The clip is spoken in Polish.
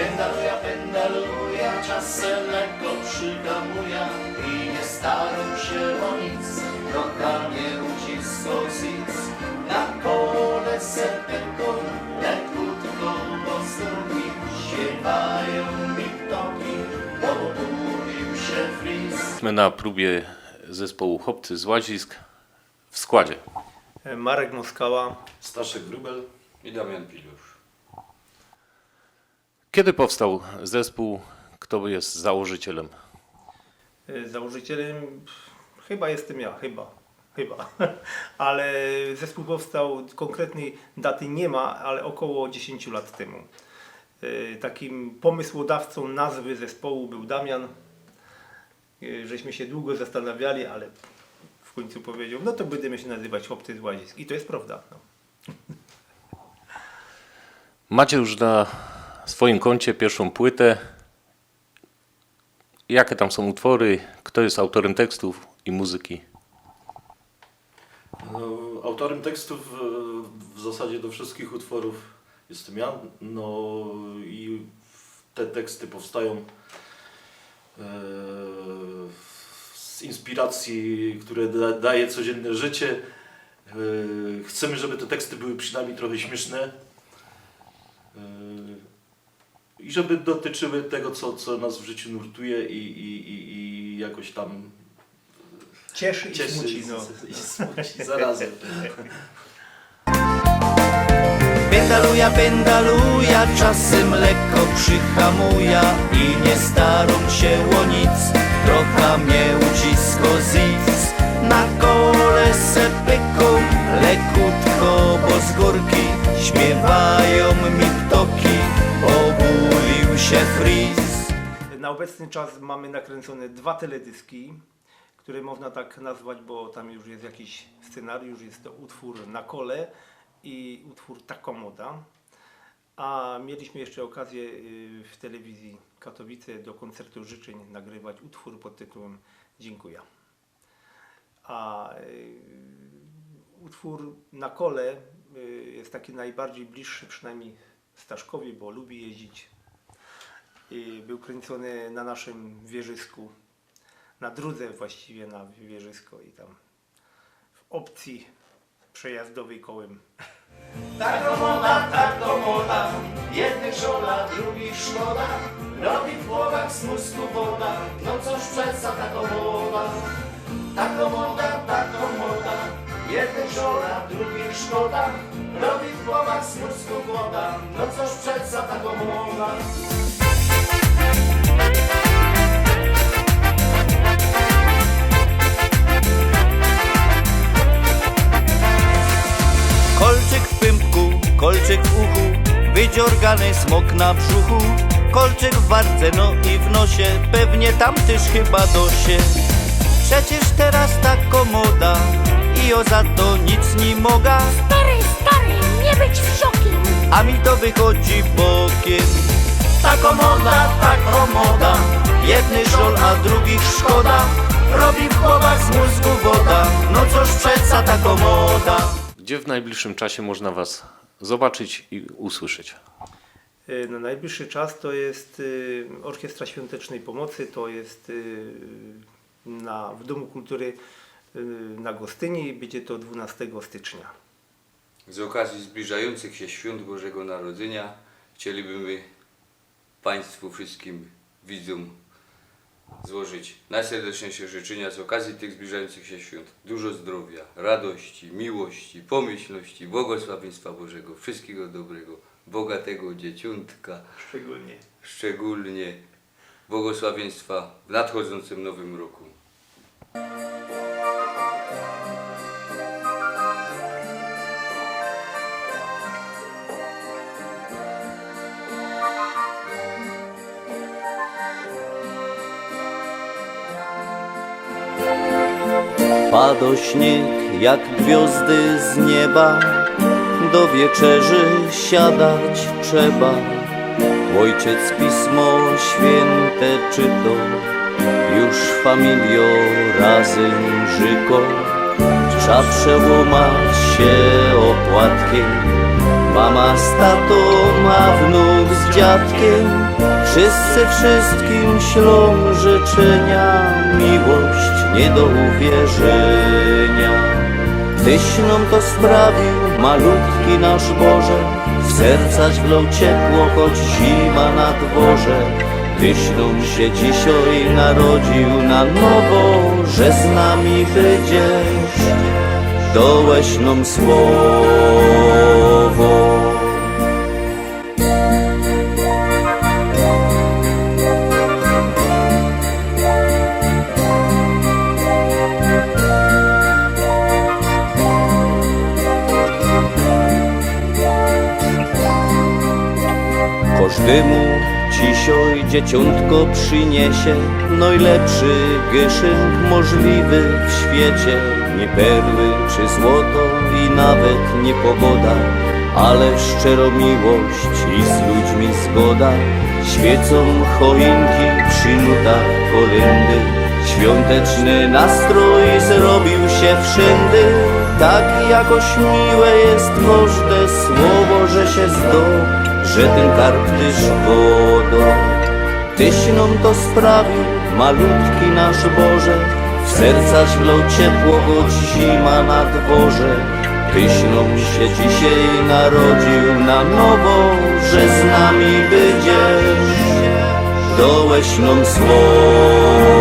Pendaluja, pendaluja, czasem lekko przygamuja i nie starą się o nic, rokami ucisko zic. Na kole serpeko, lekutko pozdrowi, śpiewają mi ptoki, obudził się fris. Jesteśmy na próbie zespołu Chłopcy z Łazisk w składzie. Marek Moskała. Staszek Wróbel i Damian Pilusz. Kiedy powstał zespół? Kto jest założycielem? Y, Założycielem chyba jestem ja, chyba. Chyba. Ale zespół powstał, konkretnej daty nie ma, ale około 10 lat temu. Y, Takim pomysłodawcą nazwy zespołu był Damian. Y, Żeśmy się długo zastanawiali, ale w końcu powiedział, no to będziemy się nazywać Chłopcy z Łazisk. I to jest prawda. No. Macie już na swoim koncie pierwszą płytę. Jakie tam są utwory? Kto jest autorem tekstów i muzyki? No, autorem tekstów e, w zasadzie do wszystkich utworów jestem ja. No i te teksty powstają e, z inspiracji, które da, daje codzienne życie. E, Chcemy, żeby te teksty były przynajmniej trochę śmieszne. I żeby dotyczyły tego, co, co nas w życiu nurtuje i, i, i, i jakoś tam Cieszy i cieszy smuci. No. i smuci zarazem. Pendaluja, pendaluja, czasem lekko przyhamuja i nie starą się o nic, trochę mnie ucisko zic. Na kole se pyką, lekutko, bo z górki śpiewają mi ptoki, się. Na obecny czas mamy nakręcone dwa teledyski, które można tak nazwać, bo tam już jest jakiś scenariusz, jest to utwór na kole i utwór Takomoda. A mieliśmy jeszcze okazję y, w telewizji Katowice do koncertu życzeń nagrywać utwór pod tytułem Dziękuję. A y, utwór na kole y, jest taki najbardziej bliższy przynajmniej Staszkowi, bo lubi jeździć i był kręcony na naszym wieżysku, na drudze właściwie na wieżysko i tam w opcji przejazdowej kołem. Tak to moda, tak to moda, jednych żola, drugich szkoda, robi w głowach z woda, no cóż przeca taką moda. Tak to moda, tak to moda, jednych żola, drugich szkoda, robi w głowach z woda, no cóż przeca taką moda. Kolczyk w pępku, kolczyk w uchu, wydziorgany smok na brzuchu, kolczyk w wardze, no i w nosie, pewnie tam też chyba dosie. Przecież teraz ta komoda i o za to nic nie moga, Stary, stary, nie być wsiokiem. a mi to wychodzi bokiem. Ta komoda, ta komoda, Jedny żol, a drugich szkoda, robi w głowach z mózgu woda, no cóż przeca ta komoda. Gdzie w najbliższym czasie można Was zobaczyć i usłyszeć? Y, Na najbliższy czas to jest y, Orkiestra Świątecznej Pomocy, to jest y, na, w Domu Kultury na Gostyni i będzie to 12 stycznia. Z okazji zbliżających się świąt Bożego Narodzenia chcielibyśmy Państwu wszystkim widzom złożyć najserdeczniejsze życzenia z okazji tych zbliżających się świąt. Dużo zdrowia, radości, miłości, pomyślności, błogosławieństwa Bożego, wszystkiego dobrego, bogatego dzieciątka, Szczególnie. szczególnie błogosławieństwa w nadchodzącym nowym roku. Pado śnieg jak gwiazdy z nieba, do wieczerzy siadać trzeba. Ojciec pismo święte czyto, już familio razem żyko. Trzeba przełamać się opłatkiem, mama z tatą, a wnuk z dziadkiem. Wszyscy wszystkim ślą życzenia, nie do uwierzenia. Tyś nam to sprawił, malutki nasz Boże, w sercach wlał ciepło, choć zima na dworze. Tyś nam się dzisiaj narodził na nowo, że z nami będziesz, dołeś nam słowo. Każdemu dzisiaj dzieciątko przyniesie Najlepszy gyszynk możliwy w świecie. Nie perły czy złoto i nawet nie pogoda Ale szczero miłość i z ludźmi zgoda. Świecą choinki przy nutach kolędy Świąteczny nastrój zrobił się wszędy. Tak jakoś miłe jest każde Że ten karp tyż wodo Tyś nam to sprawił, malutki nasz Boże. W sercach wlał ciepło, choć zima na dworze. Tyś nam się dzisiaj narodził na nowo Że z nami będziesz. Dołeś nam słowo